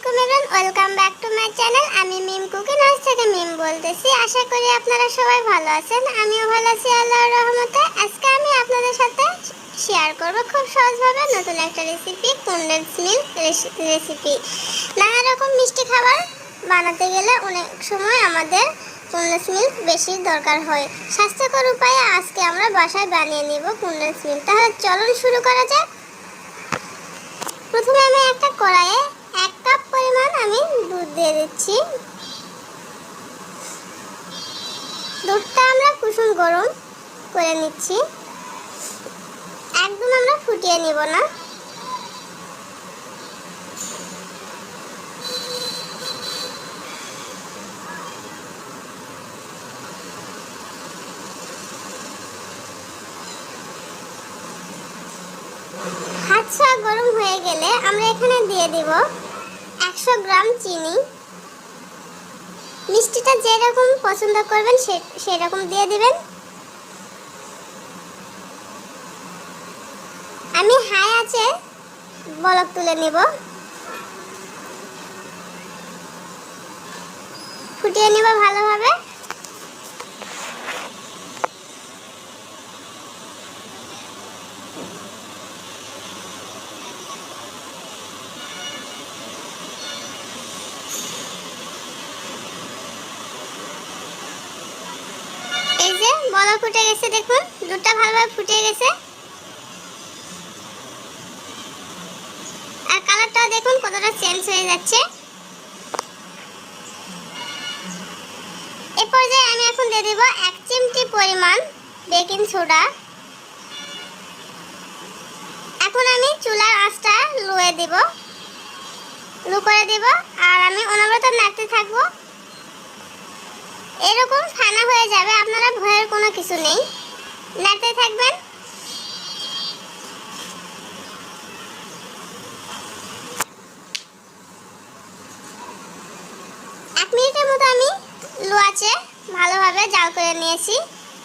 আলাইকুম everyone welcome back to my channel আমি Mim cooking house থেকে মিম বলতেছি। আশা করি আপনারা সবাই ভালো আছেন। আমিও ভালো আছি, আল্লাহর রহমতে। আজকে আমি আপনাদের সাথে শেয়ার করব খুব সহজভাবে নতুন একটা রেসিপি কন্ডেন্স মিল্ক রেসিপি নানা রকম মিষ্টি খাবার বানাতে গেলে অনেক সময় আমাদের কন্ডেন্স মিল্ক বেশি দরকার হয়। স্বাস্থ্যকর উপায়ে আজকে আমরা বাসায় বানিয়ে নিব কন্ডেন্স মিল্ক তাহলে চলুন শুরু করা যাক। প্রথমে আমি একটা কড়াইয়ে এক কাপ পরিমাণ আমি দুধ দিয়ে দিচ্ছি। দুধটা আমরা কুসুম গরম করে নিচ্ছি। একদম আমরা ফুটিয়ে নিব না। হাত গরম হয়ে গেলে আমরা এখানে দিয়ে দিব একশো গ্রাম চিনি। মিষ্টিটা যেরকম পছন্দ করবেন সেরকম দিয়ে দিবেন। আমি হাই আছে, বলক তুলে নিব। ফুটিয়ে নিব ভালোভাবে। এই যে, বলক ফুটে গেছে দেখুন দুধটা ভালোভাবে ফুটে গেছে। আর কালারটাও দেখুন, কতটা চেঞ্জ হয়ে যাচ্ছে। এ পর্যায়ে আমি এখন দিয়ে দেব এক চিমটি পরিমাণ বেকিং সোডা। এখন আমি চুলার আঁচটা লোয়ে দেব। লো করে দেব, আর আমি অনবরত নাড়তে থাকব। এরকম ফানা হয়ে যাবে, আপনারা ভয়ের কোনো কিছু নেই। নাড়তে থাকবেন। এক মিনিটের মতো আমি ভালোভাবে জাল করে নিয়েছি।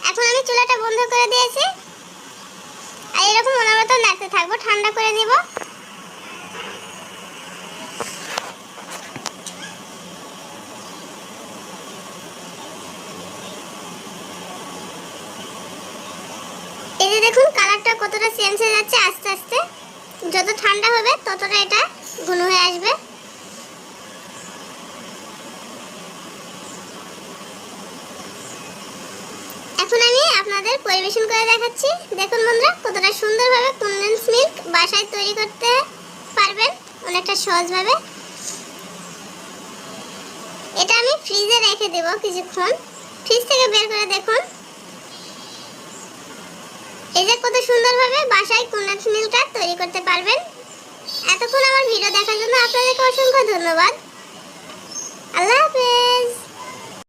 এখন আমি চুলাটা বন্ধ করে দিয়েছি। আর এরকম অনবরত নাড়তে থাকব, ঠান্ডা করে নিব এই যে দেখুন, কালারটা কতটা চেঞ্জ হয়ে যাচ্ছে আস্তে আস্তে। যত ঠান্ডা হবে, ততটা এটা ঘন হয়ে আসবে। এখন আমি আপনাদের পরিবেশন করে দেখাচ্ছি। দেখুন বন্ধুরা, কতটা সুন্দরভাবে কন্ডেন্স মিল্ক বাসায় তৈরি করতে পারবেন, অনেকটা সহজভাবে। এটা আমি ফ্রিজে রেখে দেব কিছুক্ষণ। ফ্রিজ থেকে বের করে দেখুন। এই যে কত সুন্দরভাবে বাসায় কন্ডেন্স কাঠ তৈরি করতে পারবেন। এতক্ষণ আমার ভিডিও দেখার জন্য আপনাদেরকে অসংখ্য ধন্যবাদ। আল্লাহ হাফেজ।